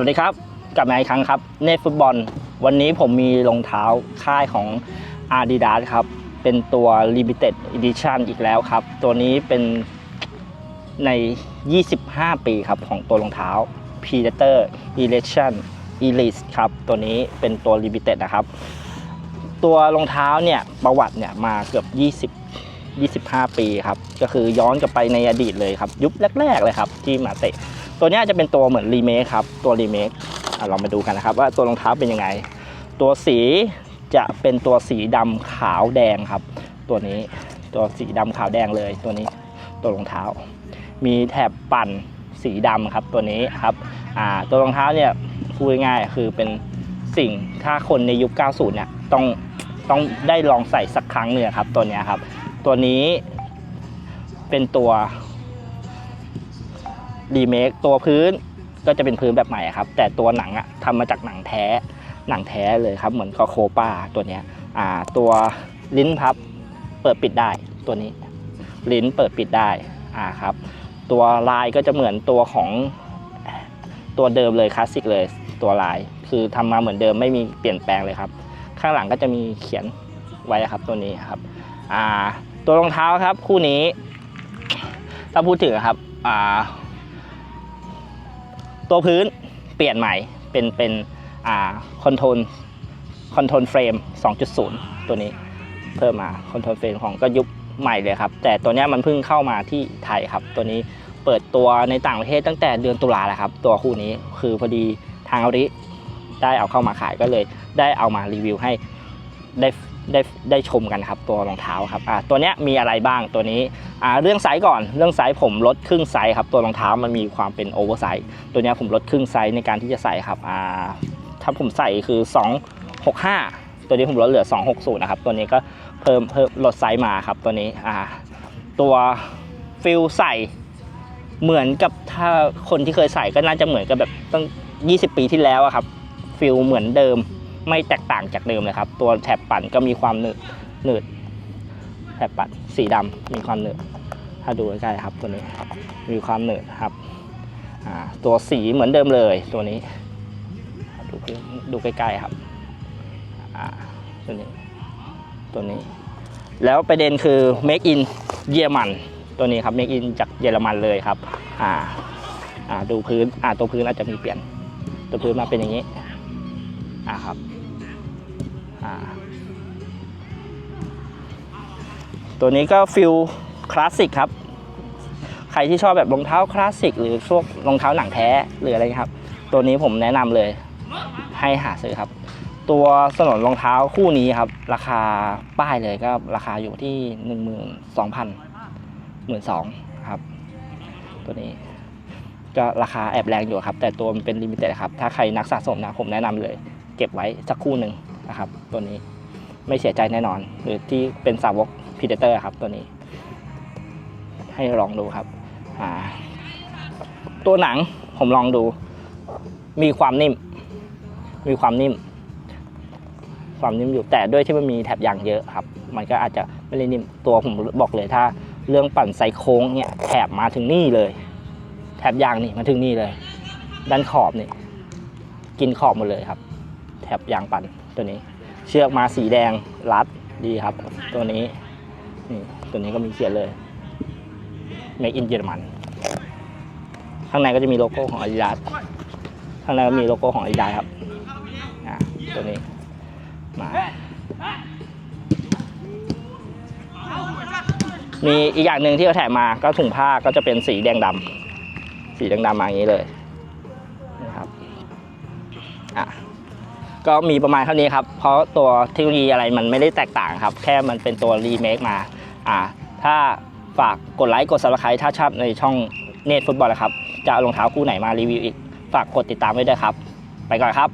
วัสดีครับ กลับมาอีกครั้งครับเนฟุตบอล วันนี้ผมมีรองเท้าค่ายของ Adidas ครับ เป็นตัว Limited Edition อีกแล้วครับ ตัวนี้เป็นใน 25 ปีครับ ของตัวรองเท้า Predator Election Elite ครับ ตัวนี้เป็นตัว Limited นะครับ ตัวรองเท้าเนี่ย ประวัติเนี่ย มาเกือบ 20 25 ปีครับ ก็คือย้อนกลับไปในอดีตเลยครับ ยุคแรก ๆ เลยครับ ที่มาเตะ ตัวนี้จะเป็นตัวเหมือนรีเมคครับ ตัวรีเมคเรามาดูกันนะครับ ว่าตัวรองเท้าเป็นยังไง ตัวสีจะเป็นตัวสีดำขาวแดงครับ ตัวนี้ตัวสีดำขาวแดงเลย ตัวนี้ตัวรองเท้า มีแถบปั่นสีดำครับตัวนี้ครับตัวรองเท้าเนี่ยพูดง่ายคือเป็นสิ่งถ้าคนในยุค 90 เนี่ยต้องต้องได้ลองใส่สักครั้งหนึ่งครับตัวเนี้ยครับ ตัวนี้เป็นตัว รีเมคตัวพื้นก็จะเป็นพื้นแบบใหม่ครับ แต่ตัวหนังอะทำมาจากหนังแท้หนังแท้เลยครับ เหมือนคอโคป้าตัวเนี้ยอ่าตัวลิ้นพับเปิดปิดได้ตัวนี้ ลิ้นเปิดปิดได้อ่าครับ ตัวลายก็จะเหมือนตัวของตัวเดิมเลยคลาสสิกเลยตัวลาย คือทำมาเหมือนเดิมไม่มีเปลี่ยนแปลงเลยครับ ข้างหลังก็จะมีเขียนไว้ครับตัวนี้ครับอ่าตัวรองเท้าครับคู่นี้ถ้าพูดถึงครับอ่า ตัวพื้นเปลี่ยนใหม่เป็นเป็นอ่าคอนโทรลคอนโทรลเฟรม 2.0 ตัวนี้เพิ่มมาคอนโทรลเฟรมของก็ยุคใหม่เลยครับ แต่ตัวนี้มันเพิ่งเข้ามาที่ไทยครับ ตัวนี้เปิดตัวในต่างประเทศตั้งแต่เดือนตุลาแล้วครับ ตัวคู่นี้คือพอดีทางอาริได้เอาเข้ามาขายก็เลยได้เอามารีวิวให้ได้ ได้ได้ชมกันครับตัวรองเท้าครับอ่าตัวเนี้ยมีอะไรบ้างตัวนี้อ่าเรื่องไซส์ก่อนเรื่องไซส์ผมลดครึ่งไซส์ครับตัวรองเท้ามันมีความเป็นโอเวอร์ไซส์ตัวเนี้ยผมลดครึ่งไซส์ในการที่จะใส่ครับอ่าถ้าผมใส่คือ 265 ตัวนี้ผมลดเหลือ 260นะครับตัวนี้ก็เพิ่มเพิ่มลดไซส์มาครับตัวนี้อ่าตัวฟิลใส่เหมือนกับถ้าคนที่เคยใส่ก็น่าจะเหมือนกับแบบตั้ง 20 ปีที่แล้วครับฟิลเหมือนเดิม ไม่แตกต่างจากเดิมเลยครับ ตัวแถบปั่นก็มีความหนืดหนืดแถบปั่นสีดำมีความหนืดถ้าดูใกล้ๆครับตัวนี้มีความหนืดครับตัวสีเหมือนเดิมเลยตัวนี้ ดูดูใกล้ๆครับตัวนี้ตัวนี้ แล้วประเด็นคือ make in เยอรมันตัวนี้ครับ make in จากเยอรมันเลยครับอ่าอ่าดูพื้นอ่าตัวพื้นอาจจะมีเปลี่ยน ตัวพื้นมาเป็นอย่างนี้อ่าครับ ตัวนี้ก็ฟิลคลาสสิกครับ ใครที่ชอบแบบรองเท้าคลาสสิกหรือพวกรองเท้าหนังแท้หรืออะไรครับ ตัวนี้ผมแนะนำเลย ให้หาซื้อครับ ตัวสนนรองเท้าคู่นี้ครับ ราคาป้ายเลยก็ราคาอยู่ที่หนึ่งหมื่นสองพันหมื่นสองครับ ตัวนี้ ก็ราคาแอบแรงอยู่ครับ แต่ตัวมันเป็นลิมิเต็ดครับ ถ้าใครนักสะสมนะผมแนะนำเลย เก็บไว้สักคู่หนึ่ง นะครับ ตัวนี้ไม่เสียใจแน่นอน หรือที่เป็นสาวกพีเดเตอร์ครับตัวนี้ ให้ลองดูครับตัวหนังผมลองดู มีความนิ่ม มีความนิ่ม ความนิ่มอยู่แต่ด้วยที่มันมีแถบยางเยอะครับ มันก็อาจจะไม่ได้นิ่มตัวผมบอกเลยถ้า เรื่องปั่นไซโค้งเนี่ยแถบมาถึงนี่เลย แถบยางนี่มาถึงนี่เลย ด้านขอบนี่กินขอบหมดเลยครับ แถบยางปั่น ตัวนี้ เชือกมาสีแดงรัดดีครับ ตัวนี้นี่ตัวนี้ก็มีเขียนเลย Make in เยอรมัน ข้างในก็จะมีโลโก้ของ Adidas ข้างในก็มีโลโก้ของ Adidas ครับอ่าตัวนี้มามีอีกอย่างหนึ่งที่เขาแถมมาก็ถุงผ้าก็จะเป็นสีแดงดำสีแดงดำมาอย่างนี้เลย ก็มีประมาณเท่านี้ครับ เพราะตัวเทคโนโลยีอะไรมันไม่ได้แตกต่างครับ แค่มันเป็นตัวรีเมคมาอ่าถ้าฝากกดไลค์กดซับสไครต์ถ้าชอบในช่องเนตฟุตบอลนะครับ จะเอารองเท้าคู่ไหนมารีวิวอีก ฝากกดติดตามไว้ด้วยครับ ไปก่อนครับ